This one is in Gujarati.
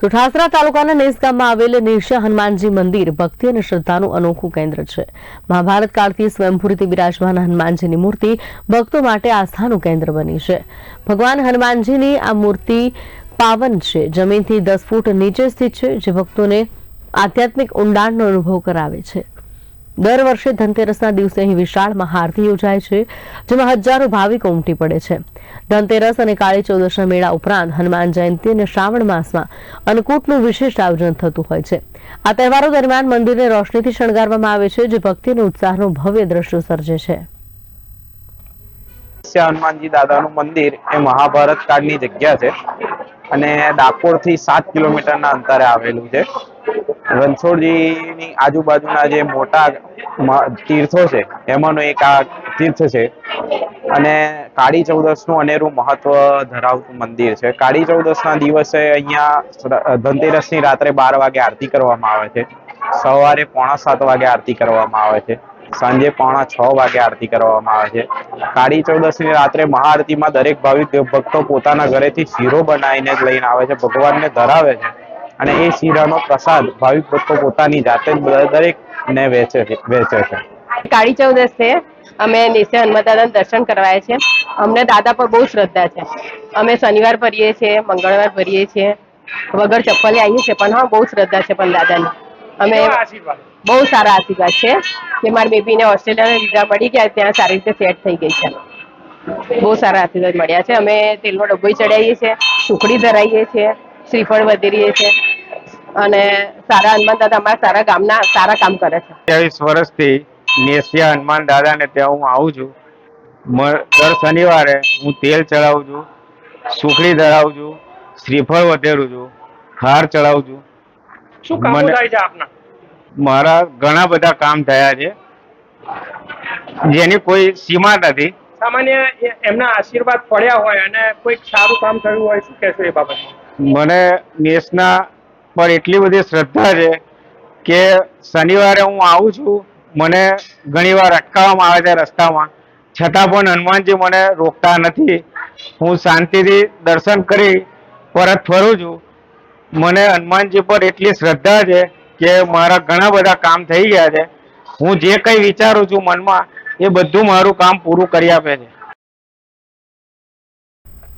તો ઠાસરા તાલુકાના નેસ ગામમાં આવેલ નિર્ષા હનુમાનજી મંદિર ભક્તિ અને શ્રદ્ધાનું અનોખું કેન્દ્ર છે. મહાભારત કાળથી સ્વયંભૂ બિરાજમાન હનુમાનજીની મૂર્તિ ભક્તો માટે આસ્થાનું કેન્દ્ર બની છે. ભગવાન હનુમાનજીની આ મૂર્તિ પાવન છે. જમીનથી દસ ફૂટ નીચે સ્થિત છે, જે ભક્તોને આધ્યાત્મિક ઊંડાણનો અનુભવ કરાવે છે. દર વર્ષે ધનતેરસના દિવસે અહીં વિશાળ મહાઆરતી યોજાય છે, જેમાં હજારો ભાવિકો ઉમટી પડે છે. ધનતેરસ અને કાળી ચૌદશના મેળા ઉપરાંત હનુમાન જયંતિ અને શ્રાવણ માસમાં અન્નકૂટનું વિશેષ આયોજન થતું હોય છે. આ તહેવારો દરમિયાન મંદિરને રોશનીથી શણગારવામાં આવે છે, જે ભક્તિ અને ઉત્સાહનું ભવ્ય દ્રશ્ય સર્જે છે. હનુમાનજી દાદાનું મંદિર એ મહાભારત કાળની જગ્યા છે અને ડાકોરથી સાત કિલોમીટરના અંતરે આવેલું છે. રણછોડજીની આજુબાજુના જે મોટા તીર્થો છે, એમાંનો એક આ તીર્થ છે. અને કાળી ચૌદસનું અનેરું મહત્વ ધરાવતું મંદિર છે. કાળી ચૌદસના દિવસે અહીંયા ધનતેરસની રાત્રે બાર વાગે આરતી કરવામાં આવે છે. સવારે પોણા સાત વાગે આરતી કરવામાં આવે છે. સાંજે પોણા છ વાગે આરતી કરવામાં આવે છે. કાળી ચૌદસની રાત્રે મહાઆરતીમાં દરેક ભાવિક ભક્તો પોતાના ઘરેથી શીરો બનાવીને જ લઈને આવે છે. ભગવાનને ધરાવે છે. અને એ શીરાનો પ્રસાદ ભાવિક ભક્તો પોતાની જાતે જ દરેકને વેચે છે વેચે છે. કાળી ચૌદશ છે અમે નિશે હનુમાન દર્શન કરવાય છે. અમને દાદા પર બહુ શ્રદ્ધા છે. અમે શનિવાર ભરીએ છીએ મંગળવાર ભરીએ છીએ. વગર ચપ્પલે આવીએ છીએ પણ હા બહુ શ્રદ્ધા છે પણ દાદાની. અમે બહુ સારા આશીર્વાદ છે કે મારી બેબીને ઓસ્ટ્રેલિયાના વિઝા મળી ગયા ત્યાં સારી રીતે સેટ થઈ ગઈ છે. બહુ સારા આશીર્વાદ મળ્યા છે. અમે તેલનો ડબ્બો ચડાવીએ છીએ સુખડી ધરાવીએ છીએ શ્રીફળ વધેરીએ છીએ. અને સારા હનુમાન દાદા અમારા સારા ગામના સારા કામ કરે છે. ત્રેવીસ વર્ષથી નેસિયા હનુમાન દાદાને ત્યાં હું આવું છું. દર શનિવારે હું તેલ ચડાવું છું સુખડી ધરાવું છું શ્રીફળ વધેરું છું હાર ચડાવું છું. શું કામો થાય છે આપના? મારા ઘણા બધા કામ થયા છે. જેની કોઈ સીમા નથી. સામાન્ય એ- એમના આશીર્વાદ પડ્યા હોય અને કોઈક સારું કામ થયું હોય શું કહેશો એ બાબતમાં? મને નેસના પર એટલી બધી શ્રદ્ધા છે કે શનિવારે હું આવું છું, મને ઘણીવાર અટકાવવામાં આવે છે રસ્તામાં. છતાં પણ હનુમાનજી મને રોકતા નથી. હું શાંતિથી દર્શન કરી પરત ફરું છું. મને હનુમાનજી પર એટલી શ્રદ્ધા છે કે મારા ઘણા બધા કામ થઈ ગયા છે. હું જે કંઈ વિચારું છું મનમાં, એ બધું મારું કામ પૂરું કરી આપે છે.